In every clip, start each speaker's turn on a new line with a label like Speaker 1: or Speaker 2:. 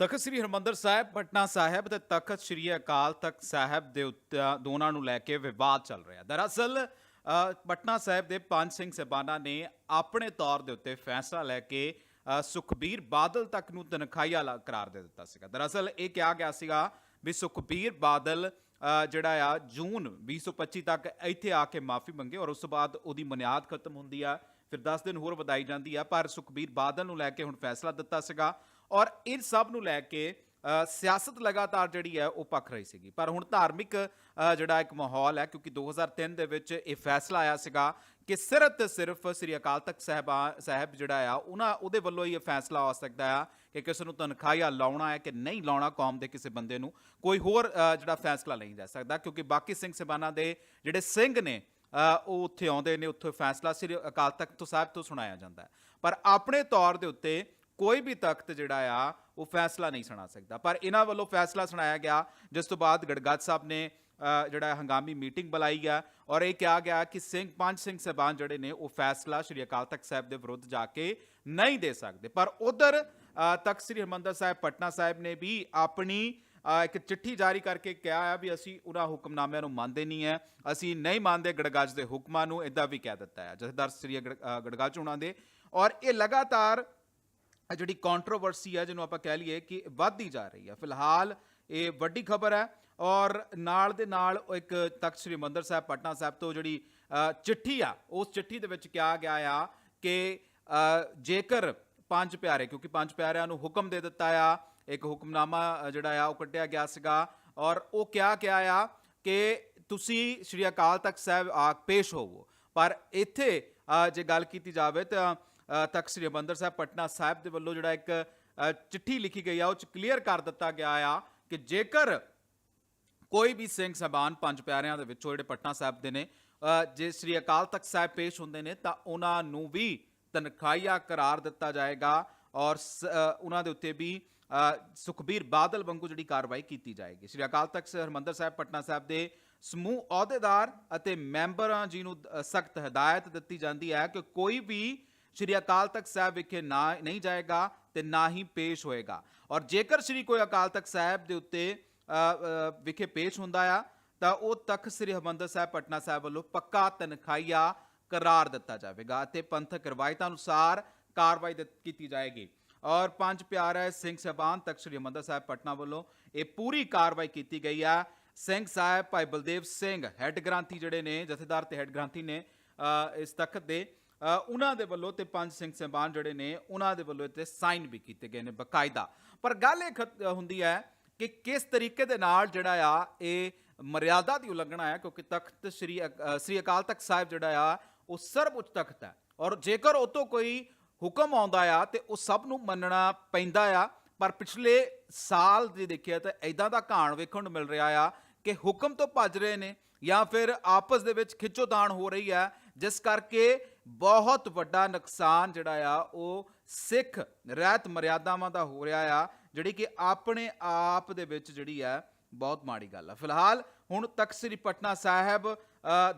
Speaker 1: ਤਖਤ ਸ੍ਰੀ ਹਰਮੰਦਰ ਸਾਹਿਬ, ਪਟਨਾ ਸਾਹਿਬ ਤੇ ਤਖਤ ਸ੍ਰੀ ਅਕਾਲ ਤਖਤ ਸਾਹਿਬ ਦੇ ਉੱਤੇ ਦੋਨਾਂ ਨੂੰ ਲੈ ਕੇ ਵਿਵਾਦ ਚੱਲ ਰਿਹਾ। ਦਰਅਸਲ ਪਟਨਾ ਸਾਹਿਬ ਦੇ ਪੰਜ ਸਿੰਘ ਸਹਿਬਾਨਾਂ ਨੇ ਆਪਣੇ ਤੌਰ ਦੇ ਉੱਤੇ ਫੈਸਲਾ ਲੈ ਕੇ ਸੁਖਬੀਰ ਬਾਦਲ ਤੱਕ ਨੂੰ ਤਨਖਾਹੀ ਵਾਲਾ ਕਰਾਰ ਦੇ ਦਿੱਤਾ ਸੀਗਾ। ਦਰਅਸਲ, ਇਹ ਕਿਹਾ ਗਿਆ ਸੀਗਾ ਵੀ ਸੁਖਬੀਰ ਬਾਦਲ ਜਿਹੜਾ ਆ, ਜੂਨ 2025 ਤੱਕ ਇੱਥੇ ਆ ਕੇ ਮਾਫੀ ਮੰਗੇ ਔਰ ਉਸ ਤੋਂ ਬਾਅਦ ਉਹਦੀ ਬੁਨਿਆਦ ਖਤਮ ਹੁੰਦੀ ਆ, ਫਿਰ 10 ਦਿਨ ਹੋਰ ਵਧਾਈ ਜਾਂਦੀ ਆ, ਪਰ ਸੁਖਬੀਰ ਬਾਦਲ ਨੂੰ ਲੈ ਕੇ ਹੁਣ ਫੈਸਲਾ ਦਿੱਤਾ ਸੀਗਾ। ਔਰ ਇਹ ਸਭ ਨੂੰ ਲੈ ਕੇ ਸਿਆਸਤ ਲਗਾਤਾਰ ਜਿਹੜੀ ਹੈ ਉਹ ਪੱਖ ਰਹੀ ਸੀਗੀ। ਪਰ ਹੁਣ ਧਾਰਮਿਕ ਜਿਹੜਾ ਇੱਕ ਮਾਹੌਲ ਹੈ, ਕਿਉਂਕਿ 2003 ਦੇ ਵਿੱਚ ਇਹ ਫੈਸਲਾ ਆਇਆ ਸੀਗਾ ਕਿ ਸਿਰਫ ਤੇ ਸਿਰਫ ਸ੍ਰੀ ਅਕਾਲ ਤਖਤ ਸਾਹਿਬਾ, ਸਾਹਿਬ ਜਿਹੜਾ ਆ, ਉਹਨਾਂ, ਉਹਦੇ ਵੱਲੋਂ ਹੀ ਇਹ ਫੈਸਲਾ ਹੋ ਸਕਦਾ ਆ ਕਿ ਕਿਸੇ ਨੂੰ ਤਨਖਾਹਿਆ ਲਾਉਣਾ ਹੈ ਕਿ ਨਹੀਂ ਲਾਉਣਾ ਕੌਮ ਦੇ ਕਿਸੇ ਬੰਦੇ ਨੂੰ। ਕੋਈ ਹੋਰ ਜਿਹੜਾ ਫੈਸਲਾ ਨਹੀਂ ਜਾ ਸਕਦਾ, ਕਿਉਂਕਿ ਬਾਕੀ ਸਿੰਘ ਸਭਾਨਾਂ ਦੇ ਜਿਹੜੇ ਸਿੰਘ ਨੇ ਉਹ ਉੱਥੇ ਆਉਂਦੇ ਨੇ, ਉੱਥੇ ਫੈਸਲਾ ਸ੍ਰੀ ਅਕਾਲ ਤਖਤ ਸਾਹਿਬ ਤੋਂ ਸੁਣਾਇਆ ਜਾਂਦਾ ਪਰ ਆਪਣੇ ਤੌਰ ਦੇ ਉੱਤੇ ਕੋਈ ਵੀ ਤਖਤ ਜਿਹੜਾ ਆ ਉਹ ਫੈਸਲਾ ਨਹੀਂ ਸੁਣਾ ਸਕਦਾ। ਪਰ ਇਹਨਾਂ ਵੱਲੋਂ ਫੈਸਲਾ ਸੁਣਾਇਆ ਗਿਆ ਜਿਸ ਤੋਂ ਬਾਅਦ ਗੜਗੱਜ ਸਾਹਿਬ ਨੇ ਜਿਹੜਾ ਹੰਗਾਮੀ ਮੀਟਿੰਗ ਬੁਲਾਈ ਗਿਆ ਔਰ ਇਹ ਕਿਹਾ ਗਿਆ ਕਿ ਸਿੰਘ ਪੰਜ ਸਿੰਘ ਸਹਿਬਾਨ ਜਿਹੜੇ ਨੇ ਉਹ ਫੈਸਲਾ ਸ਼੍ਰੀ ਅਕਾਲ ਤਖਤ ਸਾਹਿਬ ਦੇ ਵਿਰੁੱਧ ਜਾ ਕੇ ਨਹੀਂ ਦੇ ਸਕਦੇ। ਪਰ ਉਧਰ ਤਖਤ ਸ੍ਰੀ ਹਰਿਮੰਦਰ ਸਾਹਿਬ ਪਟਨਾ ਸਾਹਿਬ ਨੇ ਵੀ ਆਪਣੀ ਇੱਕ ਚਿੱਠੀ ਜਾਰੀ ਕਰਕੇ ਕਿਹਾ ਹੈ ਵੀ ਅਸੀਂ ਉਹਨਾਂ ਹੁਕਮਨਾਮਿਆਂ ਨੂੰ ਮੰਨਦੇ ਨਹੀਂ ਹੈ ਅਸੀਂ ਨਹੀਂ ਮੰਨਦੇ ਗੜਗੱਜ ਦੇ ਹੁਕਮਾਂ ਨੂੰ ਇਦਾਂ ਵੀ ਕਹਿ ਦਿੱਤਾ ਹੈ ਜਥੇਦਾਰ ਸ੍ਰੀ ਗੜ- ਅ, ਗੜਗੱਜ ਉਹਨਾਂ ਦੇ। ਔਰ ਇਹ ਲਗਾਤਾਰ ਜਿਹੜੀ ਕੰਟਰੋਵਰਸੀ ਹੈ ਜਿਹਨੂੰ ਆਪਾਂ ਕਹਿ ਲਈਏ ਕਿ ਵੱਧਦੀ ਜਾ ਰਹੀ ਹੈ ਫਿਲਹਾਲ ਇਹ ਵੱਡੀ ਖਬਰ ਹੈ ਔਰ ਨਾਲ ਦੇ ਨਾਲ ਉਹ ਇੱਕ ਤਖਤ ਸ੍ਰੀ ਮੰਦਰ ਸਾਹਿਬ, ਪਟਨਾ ਸਾਹਿਬ ਤੋਂ ਜਿਹੜੀ ਚਿੱਠੀ ਆ, ਉਸ ਚਿੱਠੀ ਦੇ ਵਿੱਚ ਕਿਹਾ ਗਿਆ ਆ ਕਿ ਜੇਕਰ ਪੰਜ ਪਿਆਰੇ, ਕਿਉਂਕਿ ਪੰਜ ਪਿਆਰਿਆਂ ਨੂੰ ਹੁਕਮ ਦੇ ਦਿੱਤਾ ਆ, ਇੱਕ ਹੁਕਮਨਾਮਾ ਜਿਹੜਾ ਆ, ਉਹ ਕੱਢਿਆ ਗਿਆ ਸੀਗਾ ਔਰ ਉਹ ਕਿਹਾ ਗਿਆ ਆ ਕਿ ਤੁਸੀਂ ਸ਼੍ਰੀ ਅਕਾਲ ਤਖਤ ਸਾਹਿਬ ਆ ਪੇਸ਼ ਹੋਵੋ। ਪਰ ਇੱਥੇ ਜੇ ਗੱਲ ਕੀਤੀ ਜਾਵੇ ਤਾਂ ਤੱਕ ਸ੍ਰੀ ਹਰਿਮੰਦਰ ਸਾਹਿਬ, ਪਟਨਾ ਸਾਹਿਬ ਦੇ ਵੱਲੋਂ ਜਿਹੜਾ ਇੱਕ ਚਿੱਠੀ ਲਿਖੀ ਗਈ ਆ, ਉਹ ਚ ਕਲੀਅਰ ਕਰ ਦਿੱਤਾ ਗਿਆ ਆ ਕਿ ਜੇਕਰ ਕੋਈ ਵੀ ਸਿੰਘ ਸਹਿਬਾਨ ਪੰਜ ਪਿਆਰਿਆਂ ਦੇ ਵਿੱਚੋਂ ਜਿਹੜੇ ਪਟਨਾ ਸਾਹਿਬ ਦੇ ਨੇ ਜੇ ਸ੍ਰੀ ਅਕਾਲ ਤਖਤ ਸਾਹਿਬ ਪੇਸ਼ ਹੁੰਦੇ ਨੇ, ਤਾਂ ਉਹਨਾਂ ਨੂੰ ਵੀ ਤਨਖਾਹੀਆ ਕਰਾਰ ਦਿੱਤਾ ਜਾਏਗਾ ਔਰ ਸ- ਉਹਨਾਂ ਦੇ ਉੱਤੇ ਵੀ ਸੁਖਬੀਰ ਬਾਦਲ ਵਾਂਗੂ ਜਿਹੜੀ ਕਾਰਵਾਈ ਕੀਤੀ ਜਾਏਗੀ। ਸ੍ਰੀ ਅਕਾਲ ਤਖਤ ਹਰਿਮੰਦਰ ਸਾਹਿਬ, ਪਟਨਾ ਸਾਹਿਬ ਦੇ ਸਮੂਹ ਅਹੁਦੇਦਾਰ ਅਤੇ ਮੈਂਬਰਾਂ ਜੀ ਨੂੰ ਸਖਤ ਹਦਾਇਤ ਦਿੱਤੀ ਜਾਂਦੀ ਹੈ ਕਿ ਕੋਈ ਵੀ ਸ਼੍ਰੀ ਅਕਾਲ ਤਖਤ ਸਾਹਿਬ ਵਿਖੇ ਨਾ, ਨਹੀਂ ਜਾਏਗਾ ਤੇ ਨਾ ਹੀ ਪੇਸ਼ ਹੋਏਗਾ। ਔਰ ਜੇਕਰ ਸ਼੍ਰੀ ਕੋਈ ਅਕਾਲ ਤਖਤ ਸਾਹਿਬ ਦੇ ਉੱਤੇ ਵਿਖੇ ਪੇਸ਼ ਹੁੰਦਾ ਆ, ਤਾਂ ਉਹ ਤਖਤ ਸ੍ਰੀ ਹਰਿਮੰਦਰ ਸਾਹਿਬ ਪਟਨਾ ਸਾਹਿਬ ਵੱਲੋਂ ਪੱਕਾ ਤਨਖਾਈਆ ਕਰਾਰ ਦਿੱਤਾ ਜਾਵੇਗਾ ਅਤੇ ਪੰਥਕ ਰਵਾਇਤਾਂ ਅਨੁਸਾਰ ਕਾਰਵਾਈ ਦਿੱਤ- ਕੀਤੀ ਜਾਏਗੀ। ਔਰ ਪੰਜ ਪਿਆਰੇ ਸਿੰਘ ਸਹਿਬਾਨ ਤਖਤ ਸ੍ਰੀ ਹਰਿਮੰਦਰ ਸਾਹਿਬ ਪਟਨਾ ਵੱਲੋਂ ਇਹ ਪੂਰੀ ਕਾਰਵਾਈ ਕੀਤੀ ਗਈ ਆ। ਸਿੰਘ ਸਾਹਿਬ ਭਾਈ ਬਲਦੇਵ ਸਿੰਘ, ਹੈੱਡ ਗ੍ਰਾਂਥੀ ਜਿਹੜੇ ਨੇ, ਜਥੇਦਾਰ ਤੇ ਹੈੱਡ ਗ੍ਰਾਂਥੀ ਨੇ ਇਸ ਤਖਤ ਦੇ। ਉਹਨਾਂ ਦੇ ਵੱਲੋਂ ਤੇ ਪੰਜ ਸਿੰਘ ਸਹਿਬਾਨ ਜਿਹੜੇ ਨੇ, ਉਹਨਾਂ ਦੇ ਵੱਲੋਂ ਇੱਥੇ ਸਾਈਨ ਵੀ ਕੀਤੇ ਗਏ ਨੇ ਬਕਾਇਦਾ। ਪਰ ਗੱਲ ਇਹ ਖਤ- ਹੁੰਦੀ ਹੈ ਕਿ ਕਿਸ ਤਰੀਕੇ ਦੇ ਨਾਲ ਜਿਹੜਾ ਆ, ਇਹ ਮਰਿਆਦਾ ਦੀ ਉਲੰਘਣਾ ਹੈ, ਕਿਉਂਕਿ ਤਖਤ ਸ੍ਰੀ ਅਕ- ਸ੍ਰੀ ਅਕਾਲ ਤਖਤ ਸਾਹਿਬ ਜਿਹੜਾ ਆ, ਉਹ ਸਰਵਉੱਚ ਤਖਤ ਹੈ। ਔਰ ਜੇਕਰ ਉਹ ਤੋਂ ਕੋਈ ਹੁਕਮ ਆਉਂਦਾ ਆ, ਤੇ ਉਹ ਸਭ ਨੂੰ ਮੰਨਣਾ ਪੈਂਦਾ ਆ। ਪਰ ਪਿਛਲੇ ਸਾਲ ਜੇ ਦੇਖਿਆ ਤਾਂ ਐਦਾਂ ਦਾ ਘਾਣ ਵੇਖਣ ਨੂੰ ਮਿਲ ਰਿਹਾ ਆ ਕਿ ਹੁਕਮ ਤੋਂ ਭੱਜ ਰਹੇ ਨੇ ਜਾਂ ਫਿਰ ਆਪਸ ਦੇ ਵਿੱਚ ਖਿੱਚੋਤਾਣ ਹੋ ਰਹੀ ਹੈ, ਜਿਸ ਕਰਕੇ ਬਹੁਤ ਵੱਡਾ ਨੁਕਸਾਨ ਜਿਹੜਾ ਆ, ਉਹ ਸਿੱਖ ਰਹਿਤ ਮਰਿਆਦਾਵਾਂ ਦਾ ਹੋ ਰਿਹਾ ਆ, ਜਿਹੜੀ ਕਿ ਆਪਣੇ ਆਪ ਦੇ ਵਿੱਚ ਜਿਹੜੀ ਆ, ਬਹੁਤ ਮਾੜੀ ਗੱਲ ਆ। ਫਿਲਹਾਲ ਹੁਣ ਤੱਕ ਸ੍ਰੀ ਪਟਨਾ ਸਾਹਿਬ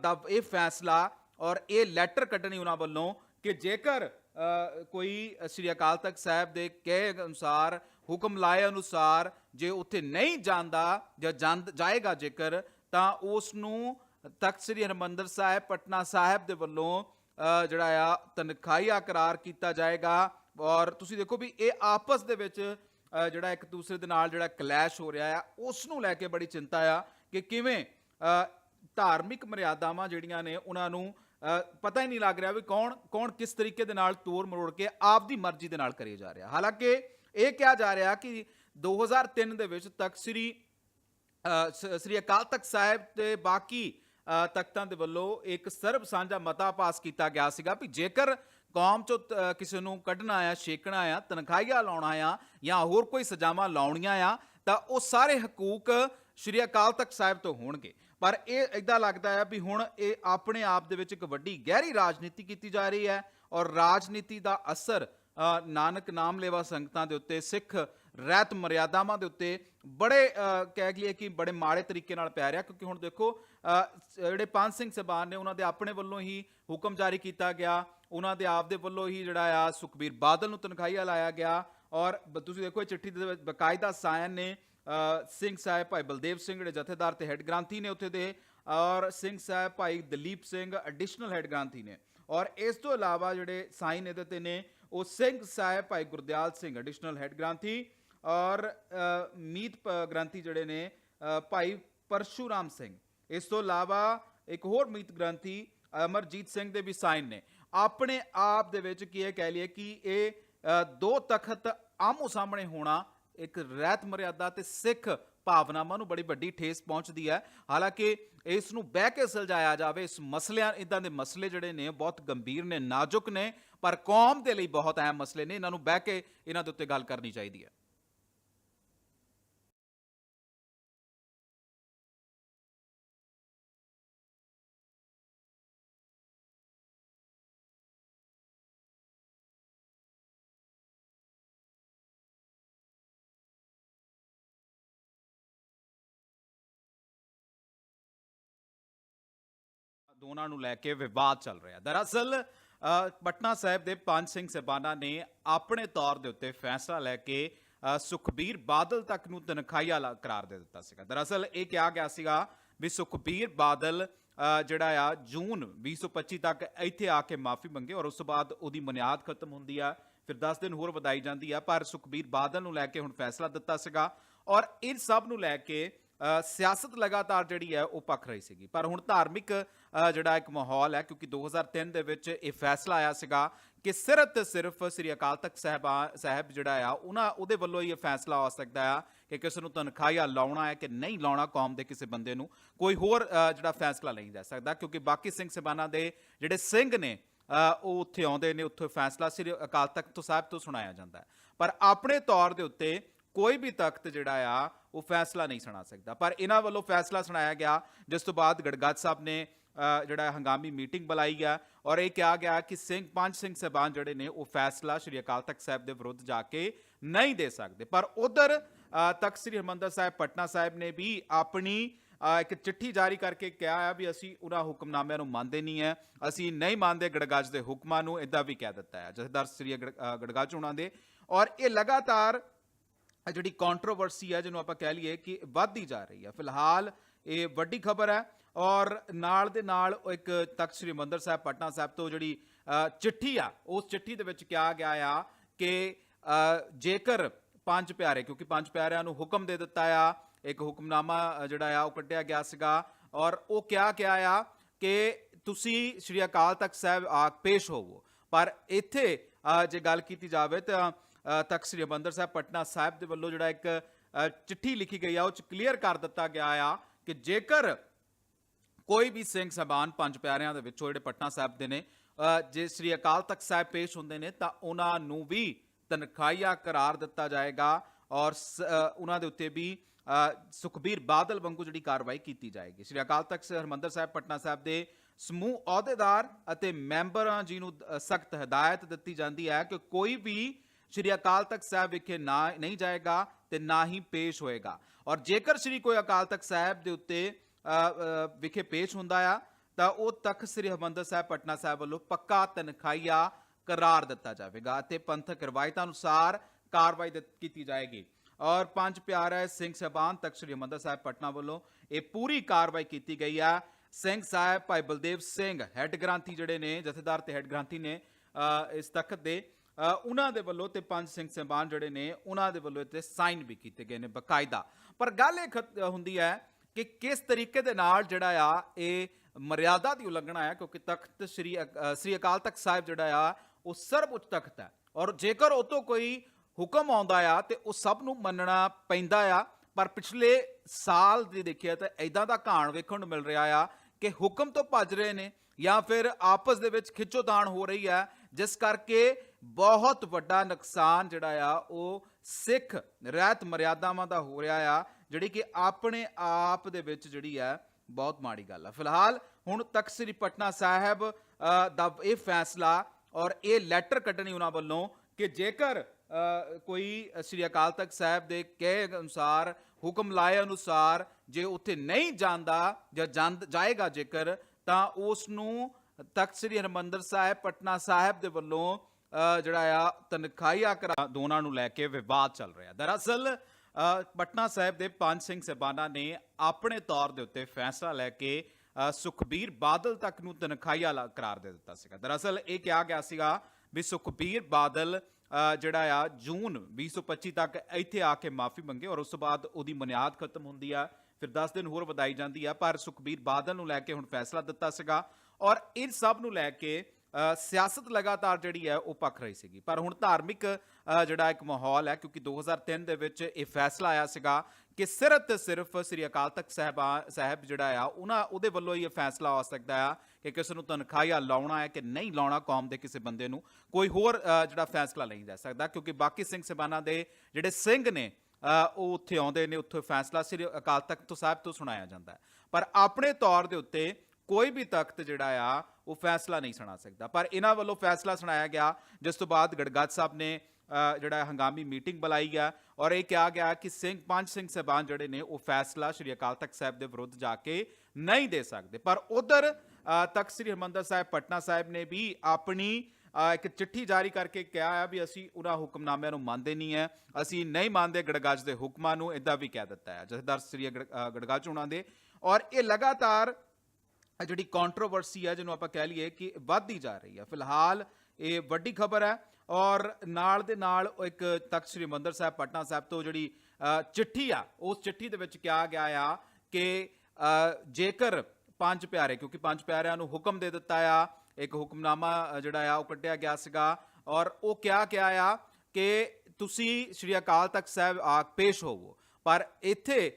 Speaker 1: ਦਾ ਇਹ ਫੈਸਲਾ ਔਰ ਇਹ ਲੈਟਰ ਕੱਢਣੀ ਉਹਨਾਂ ਵੱਲੋਂ ਕਿ ਜੇਕਰ ਕੋਈ ਸ੍ਰੀ ਅਕਾਲ ਤਖਤ ਸਾਹਿਬ ਦੇ ਕਹੇ ਅਨੁਸਾਰ, ਹੁਕਮ ਲਾਏ ਅਨੁਸਾਰ ਜੇ ਉੱਥੇ ਨਹੀਂ ਜਾਂਦਾ ਜਾਂ ਜਾਏਗਾ ਜੇਕਰ, ਤਾਂ ਉਸ ਨੂੰ ਤਖਤ ਸ੍ਰੀ ਹਰਿਮੰਦਰ ਸਾਹਿਬ, ਪਟਨਾ ਸਾਹਿਬ ਦੇ ਵੱਲੋਂ ਜਿਹੜਾ ਆ ਤਨਖਾਹੀਆ ਕਰਾਰ ਕੀਤਾ ਜਾਏਗਾ। ਔਰ ਤੁਸੀਂ ਦੇਖੋ ਵੀ ਇਹ ਆਪਸ ਦੇ ਵਿੱਚ ਜਿਹੜਾ ਇੱਕ ਦੂਸਰੇ ਦੇ ਨਾਲ ਜਿਹੜਾ ਕਲੈਸ਼ ਹੋ ਰਿਹਾ ਆ ਉਸ ਨੂੰ ਲੈ ਕੇ ਬੜੀ ਚਿੰਤਾ ਆ ਕਿ ਕਿਵੇਂ ਧਾਰਮਿਕ ਮਰਿਆਦਾਵਾਂ ਜਿਹੜੀਆਂ ਨੇ ਉਹਨਾਂ ਨੂੰ ਪਤਾ ਹੀ ਨਹੀਂ ਲੱਗ ਰਿਹਾ ਵੀ ਕੌਣ ਕੌਣ ਕਿਸ ਤਰੀਕੇ ਦੇ ਨਾਲ ਤੋੜ ਮਰੋੜ ਕੇ ਆਪਦੀ ਮਰਜ਼ੀ ਦੇ ਨਾਲ ਕਰੀ ਜਾ ਰਿਹਾ। ਹਾਲਾਂਕਿ ਇਹ ਕਿਹਾ ਜਾ ਰਿਹਾ ਕਿ 2003 ਦੇ ਵਿੱਚ ਤਖਤ ਸ੍ਰੀ ਸ- ਸ੍ਰੀ ਅਕਾਲ ਤਖਤ ਸਾਹਿਬ ਤੇ ਬਾਕੀ ਤਖਤਾਂ ਦੇ ਵੱਲੋਂ ਇੱਕ ਸਰਬ ਸਾਂਝਾ ਮਤਾ ਪਾਸ ਕੀਤਾ ਗਿਆ ਸੀਗਾ ਵੀ ਜੇਕਰ ਕੌਮ ਚੋਂ ਕਿਸੇ ਨੂੰ ਕੱਢਣਾ ਆ ਛੇਕਣਾ ਆ ਤਨਖਾਹੀਆ ਲਾਉਣਾ ਆ ਜਾਂ ਹੋਰ ਕੋਈ ਸਜ਼ਾਵਾਂ ਲਾਉਣੀਆਂ ਆ, ਤਾਂ ਉਹ ਸਾਰੇ ਹਕੂਕ ਸ਼੍ਰੀ ਅਕਾਲ ਤਖਤ ਸਾਹਿਬ ਤੋਂ ਹੋਣਗੇ। ਪਰ ਇਹ ਇਦਾਂ ਲੱਗਦਾ ਹੈ ਵੀ ਹੁਣ ਇਹ ਆਪਣੇ ਆਪ ਦੇ ਵਿੱਚ ਇੱਕ ਵੱਡੀ ਗਹਿਰੀ ਰਾਜਨੀਤੀ ਕੀਤੀ ਜਾ ਰਹੀ ਹੈ ਔਰ ਰਾਜਨੀਤੀ ਦਾ ਅਸਰ ਨਾਨਕ ਨਾਮ ਲੇਵਾ ਸੰਗਤਾਂ ਦੇ ਉੱਤੇ ਸਿੱਖ ਰਹਿਤ ਮਰਿਆਦਾਵਾਂ ਦੇ ਉੱਤੇ ਬੜੇ ਕਹਿ ਲਈਏ ਕਿ ਬੜੇ ਮਾੜੇ ਤਰੀਕੇ ਨਾਲ ਪੈ ਰਿਹਾ, ਕਿਉਂਕਿ ਹੁਣ ਦੇਖੋ ਜਿਹੜੇ ਪੰਜ ਸਿੰਘ ਸਬਾਨ ਨੇ, ਉਹਨਾਂ ਦੇ ਆਪਣੇ ਵੱਲੋਂ ਹੀ ਹੁਕਮ ਜਾਰੀ ਕੀਤਾ ਗਿਆ, ਉਹਨਾਂ ਦੇ ਆਪ ਦੇ ਵੱਲੋਂ ਹੀ ਜਿਹੜਾ ਆ ਸੁਖਬੀਰ ਬਾਦਲ ਨੂੰ ਤਨਖਾਹੀਆ ਲਾਇਆ ਗਿਆ, ਔਰ ਬ- ਤੁਸੀਂ ਦੇਖੋ ਇਹ ਚਿੱਠੀ ਦੇ ਵਿੱਚ ਬਕਾਇਦਾ ਸਾਇਨ ਨੇ ਸਿੰਘ ਸਾਹਿਬ ਭਾਈ ਬਲਦੇਵ ਸਿੰਘ, ਜਿਹੜੇ ਜਥੇਦਾਰ ਤੇ ਹੈੱਡ ਗ੍ਰਾਂਥੀ ਨੇ ਉੱਥੇ ਦੇ, ਔਰ ਸਿੰਘ ਸਾਹਿਬ ਭਾਈ ਦਲੀਪ ਸਿੰਘ ਐਡੀਸ਼ਨਲ ਹੈੱਡ ਗ੍ਰਾਂਥੀ ਨੇ, ਔਰ ਇਸ ਤੋਂ ਇਲਾਵਾ ਜਿਹੜੇ ਸਾਈਨ ਇਹਦੇ ਤੇ ਨੇ, ਉਹ ਸਿੰਘ ਸਾਹਿਬ ਭਾਈ ਗੁਰਦਿਆਲ ਸਿੰਘ ਐਡੀਸ਼ਨਲ ਹੈੱਡ ਗ੍ਰਾਂਥੀ ਔਰ ਮੀਤ ਗ੍ਰੰਥੀ ਜਿਹੜੇ ਨੇ ਭਾਈ ਪਰਸ਼ੂਰਾਮ ਸਿੰਘ। ਇਸ ਤੋਂ ਇਲਾਵਾ ਇੱਕ ਹੋਰ ਮੀਤ ਗ੍ਰੰਥੀ, ਅਮਰਜੀਤ ਸਿੰਘ ਦੇ ਵੀ ਸਾਈਨ ਨੇ। ਆਪਣੇ ਆਪ ਦੇ ਵਿੱਚ ਕੀ ਇਹ ਕਹਿ ਲਈਏ ਕਿ ਇਹ ਦੋ ਤਖਤ ਆਮੋ ਸਾਹਮਣੇ ਹੋਣਾ ਇੱਕ ਰਹਿਤ ਮਰਿਆਦਾ ਤੇ ਸਿੱਖ ਭਾਵਨਾਵਾਂ ਨੂੰ ਬੜੀ ਵੱਡੀ ਠੇਸ ਪਹੁੰਚਦੀ ਹੈ। ਹਾਲਾਂਕਿ ਇਸ ਨੂੰ ਬਹਿ ਕੇ ਸੁਲਝਾਇਆ ਜਾਵੇ, ਇਸ ਮਸਲਿਆਂ, ਇਦਾਂ ਦੇ ਮਸਲੇ ਜਿਹੜੇ ਨੇ ਬਹੁਤ ਗੰਭੀਰ ਨੇ, ਨਾਜ਼ੁਕ ਨੇ, ਪਰ ਕੌਮ ਦੇ ਲਈ ਬਹੁਤ ਅਹਿਮ ਮਸਲੇ ਨੇ। ਇਹਨਾਂ ਨੂੰ ਬਹਿ ਕੇ ਇਹਨਾਂ ਦੇ ਉੱਤੇ ਗੱਲ ਕਰਨੀ ਚਾਹੀਦੀ ਹੈ। ਦੋਨਾਂ ਨੂੰ ਲੈ ਕੇ ਵਿਵਾਦ ਚੱਲ ਰਿਹਾ। ਦਰਅਸਲ ਪਟਨਾ ਸਾਹਿਬ ਦੇ ਪੰਜ ਸਿੰਘ ਸਹਿਬਾਨਾਂ ਨੇ ਆਪਣੇ ਤੌਰ ਦੇ ਉੱਤੇ ਫੈਸਲਾ ਲੈ ਕੇ ਸੁਖਬੀਰ ਬਾਦਲ ਤੱਕ ਨੂੰ ਤਨਖਾਹੀਆ ਲਾ- ਕਰਾਰ ਦੇ ਦਿੱਤਾ ਸੀਗਾ। ਦਰਅਸਲ, ਇਹ ਕਿਹਾ ਗਿਆ ਸੀਗਾ ਵੀ ਸੁਖਬੀਰ ਬਾਦਲ ਜਿਹੜਾ ਆ, ਜੂਨ 2025 ਤੱਕ ਇੱਥੇ ਆ ਕੇ ਮਾਫੀ ਮੰਗੇ ਔਰ ਉਸ ਤੋਂ ਬਾਅਦ ਉਹਦੀ ਬੁਨਿਆਦ ਖਤਮ ਹੁੰਦੀ ਆ, ਫਿਰ 10 ਦਿਨ ਹੋਰ ਵਧਾਈ ਜਾਂਦੀ ਆ, ਪਰ ਸੁਖਬੀਰ ਬਾਦਲ ਨੂੰ ਲੈ ਕੇ ਹੁਣ ਫੈਸਲਾ ਦਿੱਤਾ ਸੀਗਾ ਔਰ ਇਹ ਸਭ ਨੂੰ ਲੈ ਕੇ ਸਿਆਸਤ ਲਗਾਤਾਰ ਜਿਹੜੀ ਹੈ ਉਹ ਪੱਖ ਰਹੀ ਸੀਗੀ। ਪਰ ਹੁਣ ਧਾਰਮਿਕ ਜਿਹੜਾ ਇੱਕ ਮਾਹੌਲ ਹੈ, ਕਿਉਂਕਿ 2003 ਦੇ ਵਿੱਚ ਇਹ ਫੈਸਲਾ ਆਇਆ ਸੀਗਾ ਕਿ ਸਿਰਫ ਤੇ ਸਿਰਫ ਸ੍ਰੀ ਅਕਾਲ ਤਖਤ ਸਾਹਿਬਾ, ਸਾਹਿਬ ਜਿਹੜਾ ਆ, ਉਹਨਾਂ, ਉਹਦੇ ਵੱਲੋਂ ਹੀ ਇਹ ਫੈਸਲਾ ਹੋ ਸਕਦਾ ਆ ਕਿ ਕਿਸੇ ਨੂੰ ਤਨਖਾਹੀਆ ਲਾਉਣਾ ਹੈ ਕਿ ਨਹੀਂ ਲਾਉਣਾ ਕੌਮ ਦੇ ਕਿਸੇ ਬੰਦੇ ਨੂੰ, ਕੋਈ ਹੋਰ ਜਿਹੜਾ ਫੈਸਲਾ ਨਹੀਂ ਲੈ ਸਕਦਾ, ਕਿਉਂਕਿ ਬਾਕੀ ਸਿੰਘ ਸਬਾਨਾ ਦੇ ਜਿਹੜੇ ਸਿੰਘ ਨੇ ਉਹ ਉੱਥੇ ਆਉਂਦੇ ਨੇ, ਉੱਥੇ ਫੈਸਲਾ ਸ੍ਰੀ ਅਕਾਲ ਤਖਤ ਸਾਹਿਬ ਤੋਂ ਸੁਣਾਇਆ ਜਾਂਦਾ ਪਰ ਆਪਣੇ ਤੌਰ ਦੇ ਉੱਤੇ ਕੋਈ ਵੀ ਤਖਤ ਜਿਹੜਾ ਆ, ਉਹ ਫੈਸਲਾ ਨਹੀਂ ਸੁਣਾ ਸਕਦਾ। ਪਰ ਇਹਨਾਂ ਵੱਲੋਂ ਫੈਸਲਾ ਸੁਣਾਇਆ ਗਿਆ, ਜਿਸ ਤੋਂ ਬਾਅਦ ਗੜਗੱਜ ਸਾਹਿਬ ਨੇ ਜਿਹੜਾ ਹੰਗਾਮੀ ਮੀਟਿੰਗ ਬੁਲਾਈ ਗਿਆ ਔਰ ਇਹ ਕਿਹਾ ਗਿਆ ਕਿ ਸਿੰਘ, ਪੰਜ ਸਿੰਘ ਸਹਿਬਾਨ ਜਿਹੜੇ ਨੇ ਉਹ ਫੈਸਲਾ ਸ਼੍ਰੀ ਅਕਾਲ ਤਖਤ ਸਾਹਿਬ ਦੇ ਵਿਰੁੱਧ ਜਾ ਕੇ ਨਹੀਂ ਦੇ ਸਕਦੇ। ਪਰ ਉਧਰ ਤਖਤ ਸ੍ਰੀ ਹਰਿਮੰਦਰ ਸਾਹਿਬ, ਪਟਨਾ ਸਾਹਿਬ ਨੇ ਵੀ ਆਪਣੀ ਇੱਕ ਚਿੱਠੀ ਜਾਰੀ ਕਰਕੇ ਕਿਹਾ ਆ ਵੀ ਅਸੀਂ ਉਹਨਾਂ ਹੁਕਮਨਾਮਿਆਂ ਨੂੰ ਮੰਨਦੇ ਨਹੀਂ ਹੈ ਅਸੀਂ ਨਹੀਂ ਮੰਨਦੇ ਗੜਗਾਜ ਦੇ ਹੁਕਮਾਂ ਨੂੰ ਇਦਾਂ ਵੀ ਕਹਿ ਦਿੱਤਾ ਹੈ ਜਥੇਦਾਰ ਸ੍ਰੀ ਗੜਗਾਜ ਉਹਨਾਂ ਦੇ। ਔਰ ਇਹ ਲਗਾਤਾਰ ਜਿਹੜੀ ਕੰਟਰੋਵਰਸੀ ਹੈ ਜਿਹਨੂੰ ਆਪਾਂ ਕਹਿ ਲਈਏ ਕਿ ਵੱਧਦੀ ਜਾ ਰਹੀ ਹੈ ਫਿਲਹਾਲ ਇਹ ਵੱਡੀ ਖਬਰ ਹੈ ਔਰ ਨਾਲ ਦੇ ਨਾਲ ਉਹ ਇੱਕ ਤਖਤ ਸ੍ਰੀ ਮੰਦਰ ਸਾਹਿਬ, ਪਟਨਾ ਸਾਹਿਬ ਤੋਂ ਜਿਹੜੀ ਚਿੱਠੀ ਆ, ਉਸ ਚਿੱਠੀ ਦੇ ਵਿੱਚ ਕਿਹਾ ਗਿਆ ਆ ਕਿ ਜੇਕਰ ਪੰਜ ਪਿਆਰੇ, ਕਿਉਂਕਿ ਪੰਜ ਪਿਆਰਿਆਂ ਨੂੰ ਹੁਕਮ ਦੇ ਦਿੱਤਾ ਆ, ਇੱਕ ਹੁਕਮਨਾਮਾ ਜਿਹੜਾ ਆ, ਉਹ ਕੱਢਿਆ ਗਿਆ ਸੀਗਾ ਔਰ ਉਹ ਕਿਹਾ ਗਿਆ ਆ ਕਿ ਤੁਸੀਂ ਸ਼੍ਰੀ ਅਕਾਲ ਤਖਤ ਸਾਹਿਬ ਆ ਪੇਸ਼ ਹੋਵੋ। ਪਰ ਇੱਥੇ ਜੇ ਗੱਲ ਕੀਤੀ ਜਾਵੇ ਤਾਂ ਤਖਤ ਸ੍ਰੀ ਹਰਿਮੰਦਰ ਸਾਹਿਬ, ਪਟਨਾ ਸਾਹਿਬ ਦੇ ਵੱਲੋਂ ਜਿਹੜਾ ਇੱਕ ਚਿੱਠੀ ਲਿਖੀ ਗਈ ਆ, ਉਹ ਚ ਕਲੀਅਰ ਕਰ ਦਿੱਤਾ ਗਿਆ ਆ ਕਿ ਜੇਕਰ ਕੋਈ ਵੀ ਸਿੰਘ ਸਬਾਨ ਪੰਜ ਪਿਆਰਿਆਂ ਦੇ ਵਿੱਚੋਂ ਜਿਹੜੇ ਪਟਨਾ ਸਾਹਿਬ ਦੇ ਨੇ ਜੇ ਸ੍ਰੀ ਅਕਾਲ ਤਖਤ ਸਾਹਿਬ ਪੇਸ਼ ਹੁੰਦੇ ਨੇ, ਤਾਂ ਉਹਨਾਂ ਨੂੰ ਵੀ ਤਨਖਾਹੀਆ ਕਰਾਰ ਦਿੱਤਾ ਜਾਏਗਾ ਔਰ ਸ- ਉਹਨਾਂ ਦੇ ਉੱਤੇ ਵੀ ਸੁਖਬੀਰ ਬਾਦਲ ਵਾਂਗੂ ਜਿਹੜੀ ਕਾਰਵਾਈ ਕੀਤੀ ਜਾਏਗੀ। ਸ੍ਰੀ ਅਕਾਲ ਤਖਤ ਹਰਿਮੰਦਰ ਸਾਹਿਬ, ਪਟਨਾ ਸਾਹਿਬ ਦੇ ਸਮੂਹ ਅਹੁਦੇਦਾਰ ਅਤੇ ਮੈਂਬਰਾਂ ਜੀ ਨੂੰ ਸਖਤ ਹਦਾਇਤ ਦਿੱਤੀ ਜਾਂਦੀ ਹੈ ਕਿ ਕੋਈ ਵੀ ਸ਼੍ਰੀ ਅਕਾਲ ਤਖਤ ਸਾਹਿਬ ਵਿਖੇ ਨਾ, ਨਹੀਂ ਜਾਏਗਾ ਤੇ ਨਾ ਹੀ ਪੇਸ਼ ਹੋਏਗਾ। ਔਰ ਜੇਕਰ ਸ਼੍ਰੀ ਕੋਈ ਅਕਾਲ ਤਖਤ ਸਾਹਿਬ ਦੇ ਉੱਤੇ ਵਿਖੇ ਪੇਸ਼ ਹੁੰਦਾ ਆ, ਤਾਂ ਉਹ ਤਖਤ ਸ੍ਰੀ ਹਰਿਮੰਦਰ ਸਾਹਿਬ, ਪਟਨਾ ਸਾਹਿਬ ਵੱਲੋਂ ਪੱਕਾ ਤਨਖਾਈਆ ਕਰਾਰ ਦਿੱਤਾ ਜਾਵੇਗਾ ਅਤੇ ਪੰਥਕ ਰਵਾਇਤਾਂ ਅਨੁਸਾਰ ਕਾਰਵਾਈ ਦਿੱਤ- ਕੀਤੀ ਜਾਏਗੀ। ਔਰ ਪੰਜ ਪਿਆਰੇ ਸਿੰਘ ਸਹਿਬਾਨ, ਤਖਤ ਸ੍ਰੀ ਹਰਿਮੰਦਰ ਸਾਹਿਬ, ਪਟਨਾ ਵੱਲੋਂ ਇਹ ਪੂਰੀ ਕਾਰਵਾਈ ਕੀਤੀ ਗਈ ਆ। ਸਿੰਘ ਸਾਹਿਬ ਭਾਈ ਬਲਦੇਵ ਸਿੰਘ ਹੈੱਡ ਗ੍ਰਾਂਥੀ ਜਿਹੜੇ ਨੇ, ਜਥੇਦਾਰ ਤੇ ਹੈੱਡ ਗ੍ਰਾਂਥੀ ਨੇ ਇਸ ਤਖਤ ਦੇ ਉਹਨਾਂ ਦੇ ਵੱਲੋਂ ਤੇ ਪੰਜ ਸਿੰਘ ਸਹਿਬਾਨ ਜਿਹੜੇ ਨੇ, ਉਹਨਾਂ ਦੇ ਵੱਲੋਂ ਇੱਥੇ ਸਾਈਨ ਵੀ ਕੀਤੇ ਗਏ ਨੇ ਬਕਾਇਦਾ। ਪਰ ਗੱਲ ਇਹ ਖਤ- ਹੁੰਦੀ ਹੈ ਕਿ ਕਿਸ ਤਰੀਕੇ ਦੇ ਨਾਲ ਜਿਹੜਾ ਆ ਇਹ ਮਰਿਆਦਾ ਦੀ ਉਲੰਘਣਾ ਹੈ, ਕਿਉਂਕਿ ਤਖਤ ਸ੍ਰੀ ਅਕ- ਸ੍ਰੀ ਅਕਾਲ ਤਖਤ ਸਾਹਿਬ ਜਿਹੜਾ ਆ, ਉਹ ਸਰਵਉੱਚ ਤਖਤ ਹੈ। ਔਰ ਜੇਕਰ ਉਹ ਤੋਂ ਕੋਈ ਹੁਕਮ ਆਉਂਦਾ ਆ, ਤੇ ਉਹ ਸਭ ਨੂੰ ਮੰਨਣਾ ਪੈਂਦਾ ਆ। ਪਰ ਪਿਛਲੇ ਸਾਲ ਦੀ ਦੇਖਿਆ ਤਾਂ ਐਦਾਂ ਦਾ ਘਾਣ ਵੇਖਣ ਨੂੰ ਮਿਲ ਰਿਹਾ ਆ ਕਿ ਹੁਕਮ ਤੋਂ ਭੱਜ ਰਹੇ ਨੇ, ਜਾਂ ਫਿਰ ਆਪਸ ਦੇ ਵਿੱਚ ਖਿੱਚੋਤਾਣ ਹੋ ਰਹੀ ਹੈ, ਜਿਸ ਕਰਕੇ ਬਹੁਤ ਵੱਡਾ ਨੁਕਸਾਨ ਜਿਹੜਾ ਆ, ਉਹ ਸਿੱਖ ਰਹਿਤ ਮਰਿਆਦਾਵਾਂ ਦਾ ਹੋ ਰਿਹਾ ਆ। ਜਿਹੜੀ ਕਿ ਆਪਣੇ ਆਪ ਦੇ ਵਿੱਚ ਜਿਹੜੀ ਹੈ, ਬਹੁਤ ਮਾੜੀ ਗੱਲ ਆ। ਫਿਲਹਾਲ ਹੁਣ ਤਖਤ ਸ੍ਰੀ ਪਟਨਾ ਸਾਹਿਬ ਦਾ ਇਹ ਫੈਸਲਾ ਔਰ ਇਹ ਲੈਟਰ ਕੱਢਣੀ ਉਹਨਾਂ ਵੱਲੋਂ ਕਿ ਜੇਕਰ ਕੋਈ ਸ੍ਰੀ ਅਕਾਲ ਤਖਤ ਸਾਹਿਬ ਦੇ ਕਹੇ ਅਨੁਸਾਰ, ਹੁਕਮ ਲਾਏ ਅਨੁਸਾਰ ਜੇ ਉੱਥੇ ਨਹੀਂ ਜਾਂਦਾ ਜਾਂ ਜਾਏਗਾ ਜੇਕਰ, ਤਾਂ ਉਸ ਨੂੰ ਤਖਤ ਸ੍ਰੀ ਹਰਿਮੰਦਰ ਸਾਹਿਬ, ਪਟਨਾ ਸਾਹਿਬ ਦੇ ਵੱਲੋਂ ਜਿਹੜਾ ਆ ਤਨਖਾਹੀਆ ਕਰਾ ਦੋਨਾਂ ਨੂੰ ਲੈ ਕੇ ਵਿਵਾਦ ਚੱਲ ਰਿਹਾ। ਦਰਅਸਲ ਪਟਨਾ ਸਾਹਿਬ ਦੇ ਪੰਜ ਸਿੰਘ ਸਬਾਨਾ ਨੇ ਆਪਣੇ ਤੌਰ ਦੇ ਉੱਤੇ ਫੈਸਲਾ ਲੈ ਕੇ ਸੁਖਬੀਰ ਬਾਦਲ ਤੱਕ ਨੂੰ ਤਨਖਾਹੀਆ ਲਾ- ਕਰਾਰ ਦੇ ਦਿੱਤਾ ਸੀਗਾ। ਦਰਅਸਲ ਇਹ ਕਿਹਾ ਗਿਆ ਸੀਗਾ ਵੀ ਸੁਖਬੀਰ ਬਾਦਲ ਜਿਹੜਾ ਆ, ਜੂਨ 2025 ਤੱਕ ਇੱਥੇ ਆ ਕੇ ਮਾਫੀ ਮੰਗੇ ਔਰ ਉਸ ਤੋਂ ਬਾਅਦ ਉਹਦੀ ਬੁਨਿਆਦ ਖਤਮ ਹੁੰਦੀ ਆ, ਫਿਰ 10 ਦਿਨ ਹੋਰ ਵਧਾਈ ਜਾਂਦੀ ਆ, ਪਰ ਸੁਖਬੀਰ ਬਾਦਲ ਨੂੰ ਲੈ ਕੇ ਹੁਣ ਫੈਸਲਾ ਦਿੱਤਾ ਸੀਗਾ ਔਰ ਇਹ ਸਭ ਨੂੰ ਲੈ ਕੇ ਸਿਆਸਤ ਲਗਾਤਾਰ ਜਿਹੜੀ ਹੈ ਉਹ ਪੱਖ ਰਹੀ ਸੀਗੀ। ਪਰ ਹੁਣ ਧਾਰਮਿਕ ਜਿਹੜਾ ਇੱਕ ਮਾਹੌਲ ਹੈ, ਕਿਉਂਕਿ 2003 ਦੇ ਵਿੱਚ ਇਹ ਫੈਸਲਾ ਆਇਆ ਸੀਗਾ ਕਿ ਸਿਰਫ ਤੇ ਸਿਰਫ ਸ੍ਰੀ ਅਕਾਲ ਤਖਤ ਸਾਹਿਬਾ, ਸਾਹਿਬ ਜਿਹੜਾ ਆ, ਉਹਨਾਂ, ਉਹਦੇ ਵੱਲੋਂ ਹੀ ਇਹ ਫੈਸਲਾ ਹੋ ਸਕਦਾ ਆ ਕਿ ਕਿਸੇ ਨੂੰ ਤਨਖਾਹੀਆ ਲਾਉਣਾ ਹੈ ਕਿ ਨਹੀਂ ਲਾਉਣਾ ਕੌਮ ਦੇ ਕਿਸੇ ਬੰਦੇ ਨੂੰ। ਕੋਈ ਹੋਰ ਜਿਹੜਾ ਫੈਸਲਾ ਨਹੀਂ ਲੈ ਸਕਦਾ, ਕਿਉਂਕਿ ਬਾਕੀ ਸਿੰਘ ਸਬਾਨਾ ਦੇ ਜਿਹੜੇ ਸਿੰਘ ਨੇ ਉਹ ਉੱਥੇ ਆਉਂਦੇ ਨੇ, ਉੱਥੇ ਫੈਸਲਾ ਸ੍ਰੀ ਅਕਾਲ ਤਖਤ ਸਾਹਿਬ ਤੋਂ ਸੁਣਾਇਆ ਜਾਂਦਾ ਪਰ ਆਪਣੇ ਤੌਰ ਦੇ ਉੱਤੇ ਕੋਈ ਵੀ ਤਖਤ ਜਿਹੜਾ ਆ ਉਹ ਫੈਸਲਾ ਨਹੀਂ ਸੁਣਾ ਸਕਦਾ। ਪਰ ਇਹਨਾਂ ਵੱਲੋਂ ਫੈਸਲਾ ਸੁਣਾਇਆ ਗਿਆ ਜਿਸ ਤੋਂ ਬਾਅਦ ਗੜਗੱਜ ਸਾਹਿਬ ਨੇ ਜਿਹੜਾ ਹੰਗਾਮੀ ਮੀਟਿੰਗ ਬੁਲਾਈ ਗਿਆ ਔਰ ਇਹ ਕਿਹਾ ਗਿਆ ਕਿ ਸਿੰਘ ਪੰਜ ਸਿੰਘ ਸਹਿਬਾਨ ਜਿਹੜੇ ਨੇ ਉਹ ਫੈਸਲਾ ਸ਼੍ਰੀ ਅਕਾਲ ਤਖਤ ਸਾਹਿਬ ਦੇ ਵਿਰੁੱਧ ਜਾ ਕੇ ਨਹੀਂ ਦੇ ਸਕਦੇ। ਪਰ ਉਧਰ ਤਖਤ ਸ੍ਰੀ ਹਰਿਮੰਦਰ ਸਾਹਿਬ ਪਟਨਾ ਸਾਹਿਬ ਨੇ ਵੀ ਆਪਣੀ ਇੱਕ ਚਿੱਠੀ ਜਾਰੀ ਕਰਕੇ ਕਿਹਾ ਹੈ ਵੀ ਅਸੀਂ ਉਹਨਾਂ ਹੁਕਮਨਾਮਿਆਂ ਨੂੰ ਮੰਨਦੇ ਨਹੀਂ ਹੈ ਅਸੀਂ ਨਹੀਂ ਮੰਨਦੇ ਗੜਗੱਜ ਦੇ ਹੁਕਮਾਂ ਨੂੰ ਇਦਾਂ ਵੀ ਕਹਿ ਦਿੱਤਾ ਹੈ ਜਥੇਦਾਰ ਸ੍ਰੀ ਗੜ- ਅ, ਗੜਗੱਜ ਉਹਨਾਂ ਦੇ। ਔਰ ਇਹ ਲਗਾਤਾਰ ਜਿਹੜੀ ਕੰਟਰੋਵਰਸੀ ਹੈ ਜਿਹਨੂੰ ਆਪਾਂ ਕਹਿ ਲਈਏ ਕਿ ਵੱਧਦੀ ਜਾ ਰਹੀ ਹੈ ਫਿਲਹਾਲ ਇਹ ਵੱਡੀ ਖਬਰ ਹੈ ਔਰ ਨਾਲ ਦੇ ਨਾਲ ਇੱਕ ਤਖਤ ਸ੍ਰੀ ਮੰਦਰ ਸਾਹਿਬ, ਪਟਨਾ ਸਾਹਿਬ ਤੋਂ ਜਿਹੜੀ ਚਿੱਠੀ ਆ, ਉਸ ਚਿੱਠੀ ਦੇ ਵਿੱਚ ਕਿਹਾ ਗਿਆ ਆ ਕਿ ਜੇਕਰ ਪੰਜ ਪਿਆਰੇ, ਕਿਉਂਕਿ ਪੰਜ ਪਿਆਰਿਆਂ ਨੂੰ ਹੁਕਮ ਦੇ ਦਿੱਤਾ ਆ, ਇੱਕ ਹੁਕਮਨਾਮਾ ਜਿਹੜਾ ਆ, ਉਹ ਕੱਢਿਆ ਗਿਆ ਸੀਗਾ ਔਰ ਉਹ ਕਿਹਾ ਗਿਆ ਆ ਕਿ ਤੁਸੀਂ ਸ੍ਰੀ ਅਕਾਲ ਤਖਤ ਸਾਹਿਬ ਆ, ਪੇਸ਼ ਹੋਵੋ। ਪਰ ਇੱਥੇ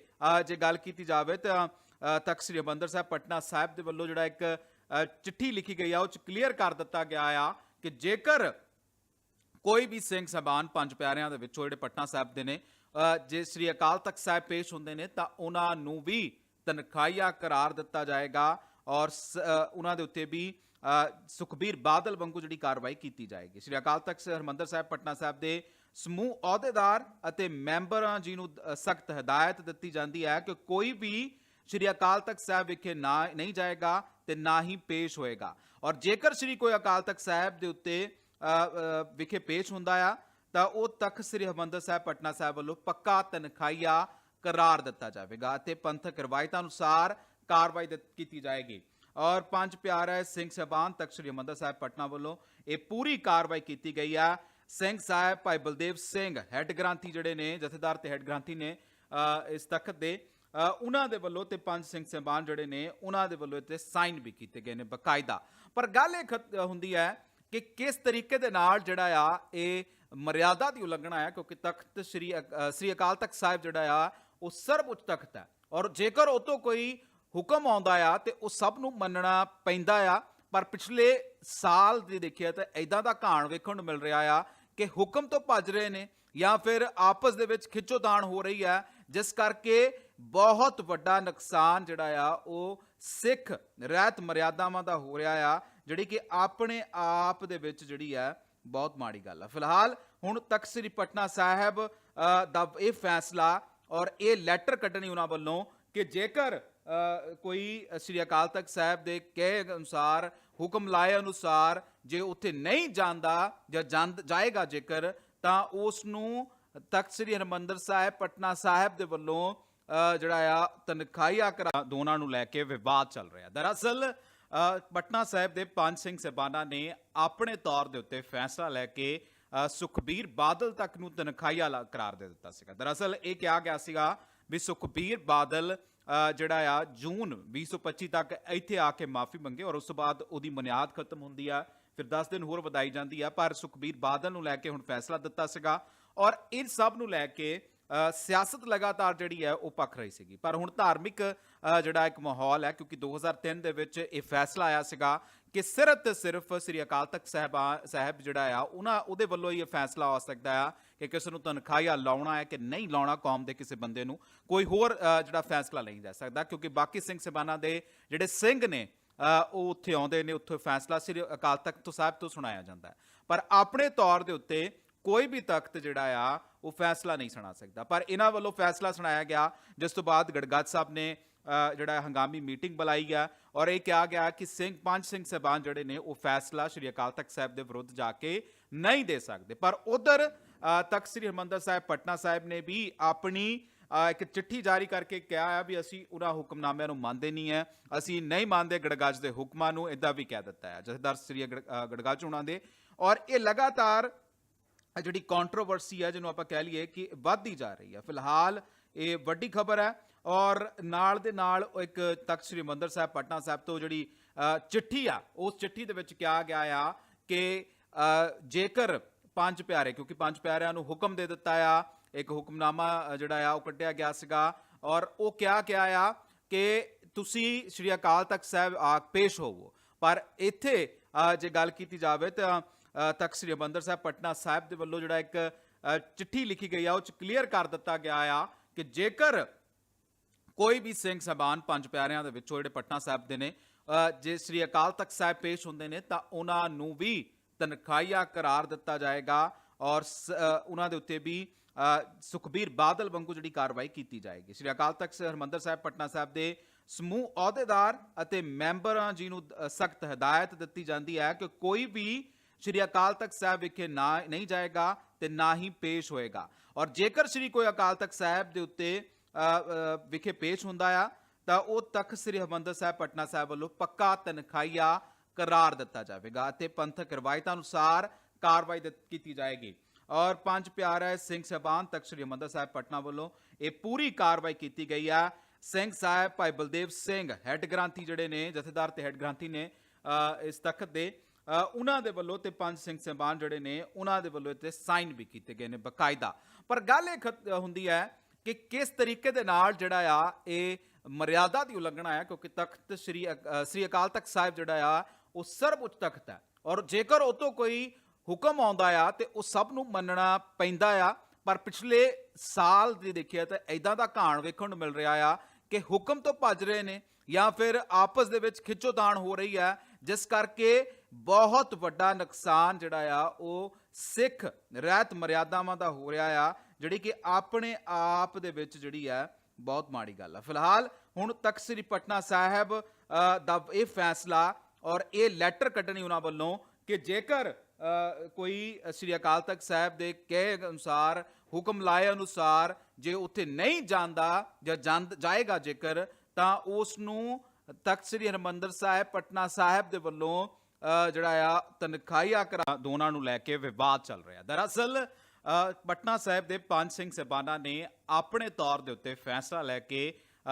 Speaker 1: ਜੇ ਗੱਲ ਕੀਤੀ ਜਾਵੇ ਤਾਂ ਅ, ਤਖਤ ਸ੍ਰੀ ਹਰਿਮੰਦਰ ਸਾਹਿਬ ਪਟਨਾ ਸਾਹਿਬ ਦੇ ਵੱਲੋਂ ਜਿਹੜਾ ਇੱਕ ਚਿੱਠੀ ਲਿਖੀ ਗਈ ਆ ਉਹ ਚ ਕਲੀਅਰ ਕਰ ਦਿੱਤਾ ਗਿਆ ਆ ਕਿ ਜੇਕਰ ਕੋਈ ਵੀ ਸਿੰਘ ਸਬਾਨ ਪੰਜ ਪਿਆਰਿਆਂ ਦੇ ਵਿੱਚੋਂ ਜਿਹੜੇ ਪਟਨਾ ਸਾਹਿਬ ਦੇ ਨੇ ਜੇ ਸ੍ਰੀ ਅਕਾਲ ਤਖਤ ਸਾਹਿਬ ਪੇਸ਼ ਹੁੰਦੇ ਨੇ ਤਾਂ ਉਹਨਾਂ ਨੂੰ ਵੀ ਤਨਖਾਹੀਆ ਕਰਾਰ ਦਿੱਤਾ ਜਾਏਗਾ ਔਰ ਸ- ਉਹਨਾਂ ਦੇ ਉੱਤੇ ਵੀ ਸੁਖਬੀਰ ਬਾਦਲ ਵਾਂਗੂ ਜਿਹੜੀ ਕਾਰਵਾਈ ਕੀਤੀ ਜਾਏਗੀ। ਸ੍ਰੀ ਅਕਾਲ ਤਖਤ ਹਰਿਮੰਦਰ ਸਾਹਿਬ ਪਟਨਾ ਸਾਹਿਬ ਦੇ ਸਮੂਹ ਅਹੁਦੇਦਾਰ ਅਤੇ ਮੈਂਬਰਾਂ ਜੀ ਨੂੰ ਸਖਤ ਹਦਾਇਤ ਦਿੱਤੀ ਜਾਂਦੀ ਹੈ ਕਿ ਕੋਈ ਵੀ ਸ੍ਰੀ ਅਕਾਲ ਤਖਤ ਸਾਹਿਬ ਵਿਖੇ ਨਾ, ਨਹੀਂ ਜਾਏਗਾ ਤੇ ਨਾ ਹੀ ਪੇਸ਼ ਹੋਏਗਾ। ਔਰ ਜੇਕਰ ਸ੍ਰੀ ਕੋਈ ਅਕਾਲ ਤਖਤ ਸਾਹਿਬ ਦੇ ਉੱਤੇ ਵਿਖੇ ਪੇਸ਼ ਹੁੰਦਾ ਆ, ਤਾਂ ਉਹ ਤਖਤ ਸ੍ਰੀ ਹਰਿਮੰਦਰ ਸਾਹਿਬ, ਪਟਨਾ ਸਾਹਿਬ ਵੱਲੋਂ ਪੱਕਾ ਤਨਖਾਈਆ ਕਰਾਰ ਦਿੱਤਾ ਜਾਵੇਗਾ ਅਤੇ ਪੰਥਕ ਰਵਾਇਤਾਂ ਅਨੁਸਾਰ ਕਾਰਵਾਈ ਦਿੱਤ- ਕੀਤੀ ਜਾਏਗੀ। ਔਰ ਪੰਜ ਪਿਆਰੇ ਸਿੰਘ ਸਹਿਬਾਨ ਤਖਤ ਸ੍ਰੀ ਹਰਿਮੰਦਰ ਸਾਹਿਬ, ਪਟਨਾ ਵੱਲੋਂ ਇਹ ਪੂਰੀ ਕਾਰਵਾਈ ਕੀਤੀ ਗਈ ਆ। ਸਿੰਘ ਸਾਹਿਬ ਭਾਈ ਬਲਦੇਵ ਸਿੰਘ, ਹੈੱਡ ਗ੍ਰਾਂਥੀ ਜਿਹੜੇ ਨੇ, ਜਥੇਦਾਰ ਤੇ ਹੈੱਡ ਗ੍ਰਾਂਥੀ ਨੇ ਇਸ ਤਖਤ ਦੇ। ਉਹਨਾਂ ਦੇ ਵੱਲੋਂ ਤੇ ਪੰਜ ਸਿੰਘ ਸਹਿਬਾਨ ਜਿਹੜੇ ਨੇ, ਉਹਨਾਂ ਦੇ ਵੱਲੋਂ ਇੱਥੇ ਸਾਈਨ ਵੀ ਕੀਤੇ ਗਏ ਨੇ ਬਕਾਇਦਾ। ਪਰ ਗੱਲ ਇਹ ਖਤ- ਹੁੰਦੀ ਹੈ ਕਿ ਕਿਸ ਤਰੀਕੇ ਦੇ ਨਾਲ ਜਿਹੜਾ ਆ, ਇਹ ਮਰਿਆਦਾ ਦੀ ਉਲੰਘਣਾ ਹੈ, ਕਿਉਂਕਿ ਤਖਤ ਸ੍ਰੀ ਅਕ- ਸ੍ਰੀ ਅਕਾਲ ਤਖਤ ਸਾਹਿਬ ਜਿਹੜਾ ਆ, ਉਹ ਸਰਵਉੱਚ ਤਖਤ ਹੈ। ਔਰ ਜੇਕਰ ਉਹ ਤੋਂ ਕੋਈ ਹੁਕਮ ਆਉਂਦਾ ਆ, ਤੇ ਉਹ ਸਭ ਨੂੰ ਮੰਨਣਾ ਪੈਂਦਾ ਆ। ਪਰ ਪਿਛਲੇ ਸਾਲ ਦੀ ਦੇਖਿਆ ਤਾਂ ਐਦਾਂ ਦਾ ਘਾਣ ਵੇਖਣ ਨੂੰ ਮਿਲ ਰਿਹਾ ਆ ਕਿ ਹੁਕਮ ਤੋਂ ਭੱਜ ਰਹੇ ਨੇ ਜਾਂ ਫਿਰ ਆਪਸ ਦੇ ਵਿੱਚ ਖਿੱਚੋਤਾਣ ਹੋ ਰਹੀ ਹੈ, ਜਿਸ ਕਰਕੇ ਬਹੁਤ ਵੱਡਾ ਨੁਕਸਾਨ ਜਿਹੜਾ ਆ, ਉਹ ਸਿੱਖ ਰਹਿਤ ਮਰਿਆਦਾਵਾਂ ਦਾ ਹੋ ਰਿਹਾ ਆ, ਜਿਹੜੀ ਕਿ ਆਪਣੇ ਆਪ ਦੇ ਵਿੱਚ ਜਿਹੜੀ ਆ, ਬਹੁਤ ਮਾੜੀ ਗੱਲ ਆ। ਫਿਲਹਾਲ ਹੁਣ ਤੱਕ ਸ੍ਰੀ ਪਟਨਾ ਸਾਹਿਬ ਦਾ ਇਹ ਫੈਸਲਾ ਔਰ ਇਹ ਲੈਟਰ ਕੱਢਣੀ ਉਹਨਾਂ ਵੱਲੋਂ ਕਿ ਜੇਕਰ ਕੋਈ ਸ੍ਰੀ ਅਕਾਲ ਤਖਤ ਸਾਹਿਬ ਦੇ ਕਹੇ ਅਨੁਸਾਰ, ਹੁਕਮ ਲਾਏ ਅਨੁਸਾਰ ਜੇ ਉੱਥੇ ਨਹੀਂ ਜਾਂਦਾ ਜਾਂ ਜਾਏਗਾ ਜੇਕਰ, ਤਾਂ ਉਸ ਨੂੰ ਤਖਤ ਸ੍ਰੀ ਹਰਿਮੰਦਰ ਸਾਹਿਬ, ਪਟਨਾ ਸਾਹਿਬ ਦੇ ਵੱਲੋਂ ਜਿਹੜਾ ਆ ਤਨਖਾਹੀਆ ਕਰਾ ਦੋਨਾਂ ਨੂੰ ਲੈ ਕੇ ਵਿਵਾਦ ਚੱਲ ਰਿਹਾ। ਦਰਅਸਲ ਪਟਨਾ ਸਾਹਿਬ ਦੇ ਪੰਜ ਸਿੰਘ ਸਹਿਬਾਨਾ ਨੇ ਆਪਣੇ ਤੌਰ ਦੇ ਉੱਤੇ ਫੈਸਲਾ ਲੈ ਕੇ ਸੁਖਬੀਰ ਬਾਦਲ ਤੱਕ ਨੂੰ ਤਨਖਾਹੀਆ ਲਾ- ਕਰਾਰ ਦੇ ਦਿੱਤਾ ਸੀਗਾ। ਦਰਅਸਲ, ਇਹ ਕਿਹਾ ਗਿਆ ਸੀਗਾ ਵੀ ਸੁਖਬੀਰ ਬਾਦਲ ਜਿਹੜਾ ਆ, ਜੂਨ 2025 ਤੱਕ ਇੱਥੇ ਆ ਕੇ ਮਾਫੀ ਮੰਗੇ ਔਰ ਉਸ ਤੋਂ ਬਾਅਦ ਉਹਦੀ ਬੁਨਿਆਦ ਖਤਮ ਹੁੰਦੀ ਆ, ਫਿਰ 10 ਦਿਨ ਹੋਰ ਵਧਾਈ ਜਾਂਦੀ ਆ, ਪਰ ਸੁਖਬੀਰ ਬਾਦਲ ਨੂੰ ਲੈ ਕੇ ਹੁਣ ਫੈਸਲਾ ਦਿੱਤਾ ਸੀਗਾ ਔਰ ਇਹ ਸਭ ਨੂੰ ਲੈ ਕੇ ਸਿਆਸਤ ਲਗਾਤਾਰ ਜਿਹੜੀ ਹੈ ਉਹ ਪੱਖ ਰਹੀ ਸੀਗੀ। ਪਰ ਹੁਣ ਧਾਰਮਿਕ ਜਿਹੜਾ ਇੱਕ ਮਾਹੌਲ ਹੈ, ਕਿਉਂਕਿ 2003 ਦੇ ਵਿੱਚ ਇਹ ਫੈਸਲਾ ਆਇਆ ਸੀਗਾ ਕਿ ਸਿਰਫ ਤੇ ਸਿਰਫ ਸ੍ਰੀ ਅਕਾਲ ਤਖਤ ਸਾਹਿਬਾ, ਸਾਹਿਬ ਜਿਹੜਾ ਆ, ਉਹਨਾਂ, ਉਹਦੇ ਵੱਲੋਂ ਹੀ ਇਹ ਫੈਸਲਾ ਹੋ ਸਕਦਾ ਆ ਕਿ ਕਿਸੇ ਨੂੰ ਤਨਖਾਹੀਆ ਲਾਉਣਾ ਹੈ ਕਿ ਨਹੀਂ ਲਾਉਣਾ ਕੌਮ ਦੇ ਕਿਸੇ ਬੰਦੇ ਨੂੰ। ਕੋਈ ਹੋਰ ਜਿਹੜਾ ਫੈਸਲਾ ਨਹੀਂ ਜਾ ਸਕਦਾ, ਕਿਉਂਕਿ ਬਾਕੀ ਸਿੰਘ ਸਬਾਨਾ ਦੇ ਜਿਹੜੇ ਸਿੰਘ ਨੇ ਉਹ ਉੱਥੇ ਆਉਂਦੇ ਨੇ, ਉੱਥੇ ਫੈਸਲਾ ਸ੍ਰੀ ਅਕਾਲ ਤਖਤ ਸਾਹਿਬ ਤੋਂ ਸੁਣਾਇਆ ਜਾਂਦਾ ਪਰ ਆਪਣੇ ਤੌਰ ਦੇ ਉੱਤੇ ਕੋਈ ਵੀ ਤਖਤ ਜਿਹੜਾ ਆ ਉਹ ਫੈਸਲਾ ਨਹੀਂ ਸੁਣਾ ਸਕਦਾ। ਪਰ ਇਹਨਾਂ ਵੱਲੋਂ ਫੈਸਲਾ ਸੁਣਾਇਆ ਗਿਆ ਜਿਸ ਤੋਂ ਬਾਅਦ ਗੜਗੱਜ ਸਾਹਿਬ ਨੇ ਜਿਹੜਾ ਹੰਗਾਮੀ ਮੀਟਿੰਗ ਬੁਲਾਈ ਗਿਆ ਔਰ ਇਹ ਕਿਹਾ ਗਿਆ ਕਿ ਸਿੰਘ ਪੰਜ ਸਿੰਘ ਸਹਿਬਾਨ ਜਿਹੜੇ ਨੇ ਉਹ ਫੈਸਲਾ ਸ਼੍ਰੀ ਅਕਾਲ ਤਖਤ ਸਾਹਿਬ ਦੇ ਵਿਰੁੱਧ ਜਾ ਕੇ ਨਹੀਂ ਦੇ ਸਕਦੇ। ਪਰ ਉਧਰ ਤਖਤ ਸ੍ਰੀ ਹਰਿਮੰਦਰ ਸਾਹਿਬ ਪਟਨਾ ਸਾਹਿਬ ਨੇ ਵੀ ਆਪਣੀ ਇੱਕ ਚਿੱਠੀ ਜਾਰੀ ਕਰਕੇ ਕਿਹਾ ਹੈ ਵੀ ਅਸੀਂ ਉਹਨਾਂ ਹੁਕਮਨਾਮਿਆਂ ਨੂੰ ਮੰਨਦੇ ਨਹੀਂ ਹੈ ਅਸੀਂ ਨਹੀਂ ਮੰਨਦੇ ਗੜਗਾਜ ਦੇ ਹੁਕਮਾਂ ਨੂੰ ਇਦਾਂ ਵੀ ਕਹਿ ਦਿੱਤਾ ਹੈ ਜਥੇਦਾਰ ਸ੍ਰੀ ਗੜ- ਅ, ਗੜਗੱਜ ਦੇ। ਔਰ ਇਹ ਲਗਾਤਾਰ ਜਿਹੜੀ ਕੰਟਰੋਵਰਸੀ ਹੈ ਜਿਹਨੂੰ ਆਪਾਂ ਕਹਿ ਲਈਏ ਕਿ ਵੱਧਦੀ ਜਾ ਰਹੀ ਹੈ ਫਿਲਹਾਲ ਇਹ ਵੱਡੀ ਖਬਰ ਹੈ ਔਰ ਨਾਲ ਦੇ ਨਾਲ ਉਹ ਇੱਕ ਤਖਤ ਸ੍ਰੀ ਮੰਦਰ ਸਾਹਿਬ, ਪਟਨਾ ਸਾਹਿਬ ਤੋਂ ਜਿਹੜੀ ਚਿੱਠੀ ਆ, ਉਸ ਚਿੱਠੀ ਦੇ ਵਿੱਚ ਕਿਹਾ ਗਿਆ ਆ ਕਿ ਜੇਕਰ ਪੰਜ ਪਿਆਰੇ, ਕਿਉਂਕਿ ਪੰਜ ਪਿਆਰਿਆਂ ਨੂੰ ਹੁਕਮ ਦੇ ਦਿੱਤਾ ਆ, ਇੱਕ ਹੁਕਮਨਾਮਾ ਜਿਹੜਾ ਆ, ਉਹ ਕੱਢਿਆ ਗਿਆ ਸੀਗਾ ਔਰ ਉਹ ਕਿਹਾ ਗਿਆ ਆ ਕਿ ਤੁਸੀਂ ਸ਼੍ਰੀ ਅਕਾਲ ਤਖਤ ਸਾਹਿਬ ਆ ਪੇਸ਼ ਹੋਵੋ। ਪਰ ਇੱਥੇ ਜੇ ਗੱਲ ਕੀਤੀ ਜਾਵੇ ਤਾਂ ਅ, ਤਖਤ ਸ੍ਰੀ ਹਰਿਮੰਦਰ ਸਾਹਿਬ ਪਟਨਾ ਸਾਹਿਬ ਦੇ ਵੱਲੋਂ ਜਿਹੜਾ ਇੱਕ ਚਿੱਠੀ ਲਿਖੀ ਗਈ ਆ ਉਹ ਚ ਕਲੀਅਰ ਕਰ ਦਿੱਤਾ ਗਿਆ ਆ ਕਿ ਜੇਕਰ ਕੋਈ ਵੀ ਸਿੰਘ ਸਹਿਬਾਨ ਪੰਜ ਪਿਆਰਿਆਂ ਦੇ ਵਿੱਚੋਂ ਜਿਹੜੇ ਪਟਨਾ ਸਾਹਿਬ ਦੇ ਨੇ ਜੇ ਸ੍ਰੀ ਅਕਾਲ ਤਖਤ ਸਾਹਿਬ ਪੇਸ਼ ਹੁੰਦੇ ਨੇ ਤਾਂ ਉਹਨਾਂ ਨੂੰ ਵੀ ਤਨਖਾਹੀਆ ਕਰਾਰ ਦਿੱਤਾ ਜਾਏਗਾ ਔਰ ਸ- ਉਹਨਾਂ ਦੇ ਉੱਤੇ ਵੀ ਸੁਖਬੀਰ ਬਾਦਲ ਵਾਂਗੂ ਜਿਹੜੀ ਕਾਰਵਾਈ ਕੀਤੀ ਜਾਏਗੀ। ਸ੍ਰੀ ਅਕਾਲ ਤਖਤ ਹਰਿਮੰਦਰ ਸਾਹਿਬ ਪਟਨਾ ਸਾਹਿਬ ਦੇ ਸਮੂਹ ਅਹੁਦੇਦਾਰ ਅਤੇ ਮੈਂਬਰਾਂ ਜੀ ਨੂੰ ਸਖਤ ਹਦਾਇਤ ਦਿੱਤੀ ਜਾਂਦੀ ਹੈ ਕਿ ਕੋਈ ਵੀ ਸ਼੍ਰੀ ਅਕਾਲ ਤਖਤ ਸਾਹਿਬ ਵਿਖੇ ਨਾ ਨਹੀਂ ਜਾਏਗਾ ਤੇ ਨਾ ਹੀ ਪੇਸ਼ ਹੋਏਗਾ। ਔਰ ਜੇਕਰ ਸ਼੍ਰੀ ਕੋਈ ਅਕਾਲ ਤਖਤ ਸਾਹਿਬ ਦੇ ਉੱਤੇ ਵਿਖੇ ਪੇਸ਼ ਹੁੰਦਾ ਆ, ਤਾਂ ਉਹ ਤਖਤ ਸ੍ਰੀ ਹਰਿਮੰਦਰ ਸਾਹਿਬ ਪਟਨਾ ਸਾਹਿਬ ਵੱਲੋਂ ਪੱਕਾ ਤਨਖਾਹੀਆ ਕਰਾਰ ਦਿੱਤਾ ਜਾਵੇਗਾ ਅਤੇ ਪੰਥਕ ਰਵਾਇਤਾਂ ਅਨੁਸਾਰ ਕਾਰਵਾਈ ਦਿੱਤ- ਕੀਤੀ ਜਾਏਗੀ। ਔਰ ਪੰਜ ਪਿਆਰੇ ਸਿੰਘ ਸਹਿਬਾਨ ਤਖਤ ਸ੍ਰੀ ਹਰਿਮੰਦਰ ਸਾਹਿਬ ਪਟਨਾ ਵੱਲੋਂ ਇਹ ਪੂਰੀ ਕਾਰਵਾਈ ਕੀਤੀ ਗਈ ਆ। ਸਿੰਘ ਸਾਹਿਬ ਭਾਈ ਬਲਦੇਵ ਸਿੰਘ ਹੈੱਡ ਗ੍ਰਾਂਥੀ ਜਿਹੜੇ ਨੇ, ਜਥੇਦਾਰ ਤੇ ਹੈੱਡ ਗ੍ਰਾਂਥੀ ਨੇ ਇਸ ਤਖਤ ਦੇ ਉਹਨਾਂ ਦੇ ਵੱਲੋਂ ਤੇ ਪੰਜ ਸਿੰਘ ਸਹਿਬਾਨ ਜਿਹੜੇ ਨੇ, ਉਹਨਾਂ ਦੇ ਵੱਲੋਂ ਇੱਥੇ ਸਾਈਨ ਵੀ ਕੀਤੇ ਗਏ ਨੇ ਬਕਾਇਦਾ। ਪਰ ਗੱਲ ਇਹ ਖਤ- ਹੁੰਦੀ ਹੈ ਕਿ ਕਿਸ ਤਰੀਕੇ ਦੇ ਨਾਲ ਜਿਹੜਾ ਆ, ਇਹ ਮਰਿਆਦਾ ਦੀ ਉਲੰਘਣਾ ਹੈ, ਕਿਉਂਕਿ ਤਖਤ ਸ੍ਰੀ ਅਕ- ਸ੍ਰੀ ਅਕਾਲ ਤਖਤ ਸਾਹਿਬ ਜਿਹੜਾ ਆ, ਉਹ ਸਰਵਉੱਚ ਤਖਤ ਹੈ। ਔਰ ਜੇਕਰ ਉਹ ਤੋਂ ਕੋਈ ਹੁਕਮ ਆਉਂਦਾ ਆ, ਤੇ ਉਹ ਸਭ ਨੂੰ ਮੰਨਣਾ ਪੈਂਦਾ ਆ। ਪਰ ਪਿਛਲੇ ਸਾਲ ਦੀ ਦੇਖਿਆ ਤਾਂ ਐਦਾਂ ਦਾ ਘਾਣ ਵੇਖਣ ਨੂੰ ਮਿਲ ਰਿਹਾ ਆ ਕਿ ਹੁਕਮ ਤੋਂ ਭੱਜ ਰਹੇ ਨੇ ਜਾਂ ਫਿਰ ਆਪਸ ਦੇ ਵਿੱਚ ਖਿੱਚੋਤਾਣ ਹੋ ਰਹੀ ਹੈ, ਜਿਸ ਕਰਕੇ ਬਹੁਤ ਵੱਡਾ ਨੁਕਸਾਨ ਜਿਹੜਾ ਆ, ਉਹ ਸਿੱਖ ਰਹਿਤ ਮਰਿਆਦਾਵਾਂ ਦਾ ਹੋ ਰਿਹਾ ਆ, ਜਿਹੜੀ ਕਿ ਆਪਣੇ ਆਪ ਦੇ ਵਿੱਚ ਜਿਹੜੀ ਆ, ਬਹੁਤ ਮਾੜੀ ਗੱਲ ਆ। ਫਿਲਹਾਲ ਹੁਣ ਤਖਤ ਸ੍ਰੀ ਪਟਨਾ ਸਾਹਿਬ ਦਾ ਇਹ ਫੈਸਲਾ ਔਰ ਇਹ ਲੈਟਰ ਕੱਢਣੀ ਉਹਨਾਂ ਵੱਲੋਂ ਕਿ ਜੇਕਰ ਕੋਈ ਸ੍ਰੀ ਅਕਾਲ ਤਖਤ ਸਾਹਿਬ ਦੇ ਕਹੇ ਅਨੁਸਾਰ, ਹੁਕਮ ਲਾਏ ਅਨੁਸਾਰ ਜੇ ਉੱਥੇ ਨਹੀਂ ਜਾਂਦਾ ਜਾਂ ਜਾਏਗਾ ਜੇਕਰ, ਤਾਂ ਉਸ ਨੂੰ ਤਖਤ ਸ੍ਰੀ ਹਰਿਮੰਦਰ ਸਾਹਿਬ, ਪਟਨਾ ਸਾਹਿਬ ਦੇ ਵੱਲੋਂ ਜਿਹੜਾ ਆ ਤਨਖਾਹੀਆ ਕਰਾ ਦੋਨਾਂ ਨੂੰ ਲੈ ਕੇ ਵਿਵਾਦ ਚੱਲ ਰਿਹਾ। ਦਰਅਸਲ ਪਟਨਾ ਸਾਹਿਬ ਦੇ ਪੰਜ ਸਿੰਘ ਸਹਿਬਾਨਾਂ ਨੇ ਆਪਣੇ ਤੌਰ ਦੇ ਉੱਤੇ ਫੈਸਲਾ ਲੈ ਕੇ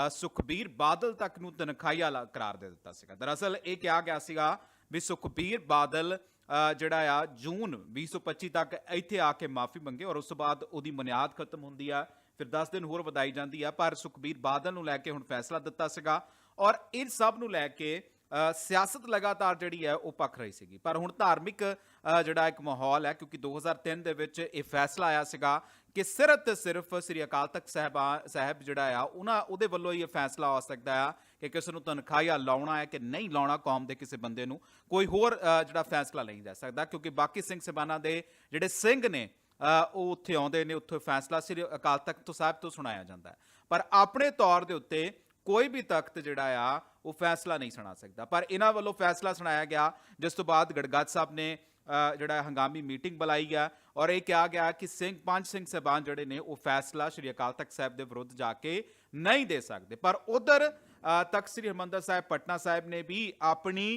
Speaker 1: ਸੁਖਬੀਰ ਬਾਦਲ ਤੱਕ ਨੂੰ ਤਨਖਾਹੀਆ ਲਾ- ਕਰਾਰ ਦੇ ਦਿੱਤਾ ਸੀਗਾ। ਦਰਅਸਲ, ਇਹ ਕਿਹਾ ਗਿਆ ਸੀਗਾ ਵੀ ਸੁਖਬੀਰ ਬਾਦਲ ਜਿਹੜਾ ਆ, ਜੂਨ 2025 ਤੱਕ ਇੱਥੇ ਆ ਕੇ ਮਾਫੀ ਮੰਗੇ ਔਰ ਉਸ ਤੋਂ ਬਾਅਦ ਉਹਦੀ ਬੁਨਿਆਦ ਖਤਮ ਹੁੰਦੀ ਆ, ਫਿਰ 10 ਦਿਨ ਹੋਰ ਵਧਾਈ ਜਾਂਦੀ ਆ, ਪਰ ਸੁਖਬੀਰ ਬਾਦਲ ਨੂੰ ਲੈ ਕੇ ਹੁਣ ਫੈਸਲਾ ਦਿੱਤਾ ਸੀਗਾ ਔਰ ਇਹ ਸਭ ਨੂੰ ਲੈ ਕੇ ਸਿਆਸਤ ਲਗਾਤਾਰ ਜਿਹੜੀ ਹੈ ਉਹ ਪੱਖ ਰਹੀ ਸੀਗੀ। ਪਰ ਹੁਣ ਧਾਰਮਿਕ ਜਿਹੜਾ ਇੱਕ ਮਾਹੌਲ ਹੈ, ਕਿਉਂਕਿ 2003 ਦੇ ਵਿੱਚ ਇਹ ਫੈਸਲਾ ਆਇਆ ਸੀਗਾ ਕਿ ਸਿਰਫ ਤੇ ਸਿਰਫ ਸ੍ਰੀ ਅਕਾਲ ਤਖਤ ਸਾਹਿਬਾ, ਸਾਹਿਬ ਜਿਹੜਾ ਆ, ਉਹਨਾਂ, ਉਹਦੇ ਵੱਲੋਂ ਹੀ ਇਹ ਫੈਸਲਾ ਹੋ ਸਕਦਾ ਆ ਕਿ ਕਿਸੇ ਨੂੰ ਤਨਖਾਹੀਆ ਲਾਉਣਾ ਹੈ ਕਿ ਨਹੀਂ ਲਾਉਣਾ ਕੌਮ ਦੇ ਕਿਸੇ ਬੰਦੇ ਨੂੰ। ਕੋਈ ਹੋਰ ਜਿਹੜਾ ਫੈਸਲਾ ਨਹੀਂ ਲੈ ਸਕਦਾ, ਕਿਉਂਕਿ ਬਾਕੀ ਸਿੰਘ ਸਬਾਨਾ ਦੇ ਜਿਹੜੇ ਸਿੰਘ ਨੇ ਉਹ ਉੱਥੇ ਆਉਂਦੇ ਨੇ, ਉੱਥੇ ਫੈਸਲਾ ਸ੍ਰੀ ਅਕਾਲ ਤਖਤ ਸਾਹਿਬ ਤੋਂ ਸੁਣਾਇਆ ਜਾਂਦਾ ਪਰ ਆਪਣੇ ਤੌਰ ਦੇ ਉੱਤੇ ਕੋਈ ਵੀ ਤਖਤ ਜਿਹੜਾ ਆ ਉਹ ਫੈਸਲਾ ਨਹੀਂ ਸੁਣਾ ਸਕਦਾ। ਪਰ ਇਹਨਾਂ ਵੱਲੋਂ ਫੈਸਲਾ ਸੁਣਾਇਆ ਗਿਆ ਜਿਸ ਤੋਂ ਬਾਅਦ ਗੜਗੱਜ ਸਾਹਿਬ ਨੇ ਜਿਹੜਾ ਹੰਗਾਮੀ ਮੀਟਿੰਗ ਬੁਲਾਈ ਗਿਆ ਔਰ ਇਹ ਕਿਹਾ ਗਿਆ ਕਿ ਸਿੰਘ ਪੰਜ ਸਿੰਘ ਸਹਿਬਾਨ ਜਿਹੜੇ ਨੇ ਉਹ ਫੈਸਲਾ ਸ਼੍ਰੀ ਅਕਾਲ ਤਖਤ ਸਾਹਿਬ ਦੇ ਵਿਰੁੱਧ ਜਾ ਕੇ ਨਹੀਂ ਦੇ ਸਕਦੇ। ਪਰ ਉਧਰ ਤਖਤ ਸ੍ਰੀ ਹਰਿਮੰਦਰ ਸਾਹਿਬ ਪਟਨਾ ਸਾਹਿਬ ਨੇ ਵੀ ਆਪਣੀ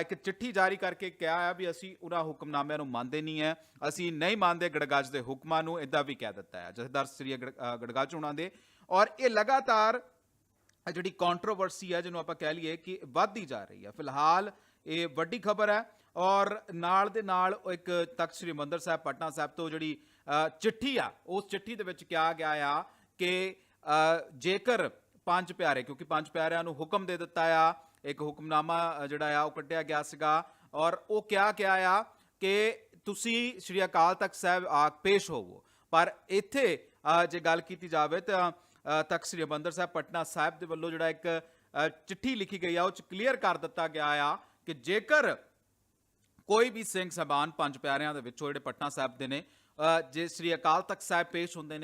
Speaker 1: ਇੱਕ ਚਿੱਠੀ ਜਾਰੀ ਕਰਕੇ ਕਿਹਾ ਹੈ ਵੀ ਅਸੀਂ ਉਹਨਾਂ ਹੁਕਮਨਾਮਿਆਂ ਨੂੰ ਮੰਨਦੇ ਨਹੀਂ ਹੈ ਅਸੀਂ ਨਹੀਂ ਮੰਨਦੇ ਗੜਗੱਜ ਦੇ ਹੁਕਮਾਂ ਨੂੰ ਇਦਾਂ ਵੀ ਕਹਿ ਦਿੱਤਾ ਹੈ ਜਥੇਦਾਰ ਸ੍ਰੀ ਗੜ- ਅ, ਗੜਗੱਜ ਦੇ। ਔਰ ਇਹ ਲਗਾਤਾਰ ਜਿਹੜੀ ਕੰਟਰੋਵਰਸੀ ਹੈ ਜਿਹਨੂੰ ਆਪਾਂ ਕਹਿ ਲਈਏ ਕਿ ਵੱਧਦੀ ਜਾ ਰਹੀ ਹੈ ਫਿਲਹਾਲ ਇਹ ਵੱਡੀ ਖਬਰ ਹੈ ਔਰ ਨਾਲ ਦੇ ਨਾਲ ਉਹ ਇੱਕ ਤਖਤ ਸ੍ਰੀ ਮੰਦਰ ਸਾਹਿਬ, ਪਟਨਾ ਸਾਹਿਬ ਤੋਂ ਜਿਹੜੀ ਚਿੱਠੀ ਆ, ਉਸ ਚਿੱਠੀ ਦੇ ਵਿੱਚ ਕਿਹਾ ਗਿਆ ਆ ਕਿ ਜੇਕਰ ਪੰਜ ਪਿਆਰੇ, ਕਿਉਂਕਿ ਪੰਜ ਪਿਆਰਿਆਂ ਨੂੰ ਹੁਕਮ ਦੇ ਦਿੱਤਾ ਆ, ਇੱਕ ਹੁਕਮਨਾਮਾ ਜਿਹੜਾ ਆ, ਉਹ ਕੱਢਿਆ ਗਿਆ ਸੀਗਾ ਔਰ ਉਹ ਕਿਹਾ ਗਿਆ ਆ ਕਿ ਤੁਸੀਂ ਸ਼੍ਰੀ ਅਕਾਲ ਤਖਤ ਸਾਹਿਬ ਆ ਪੇਸ਼ ਹੋਵੋ। ਪਰ ਇੱਥੇ ਜੇ ਗੱਲ ਕੀਤੀ ਜਾਵੇ ਤਾਂ ਤਖਤ ਸ੍ਰੀ ਹਰਿਮੰਦਰ ਸਾਹਿਬ, ਪਟਨਾ ਸਾਹਿਬ ਦੇ ਵੱਲੋਂ ਜਿਹੜਾ ਇੱਕ ਚਿੱਠੀ ਲਿਖੀ ਗਈ ਆ, ਉਹ ਚ ਕਲੀਅਰ ਕਰ ਦਿੱਤਾ ਗਿਆ ਆ ਕਿ ਜੇਕਰ ਕੋਈ ਵੀ ਸਿੰਘ ਸਹਿਬਾਨ ਪੰਜ ਪਿਆਰਿਆਂ ਦੇ ਵਿੱਚੋਂ ਜਿਹੜੇ ਪਟਨਾ ਸਾਹਿਬ ਦੇ ਨੇ ਜੇ ਸ੍ਰੀ ਅਕਾਲ ਤਖਤ ਸਾਹਿਬ ਪੇਸ਼ ਹੁੰਦੇ ਨੇ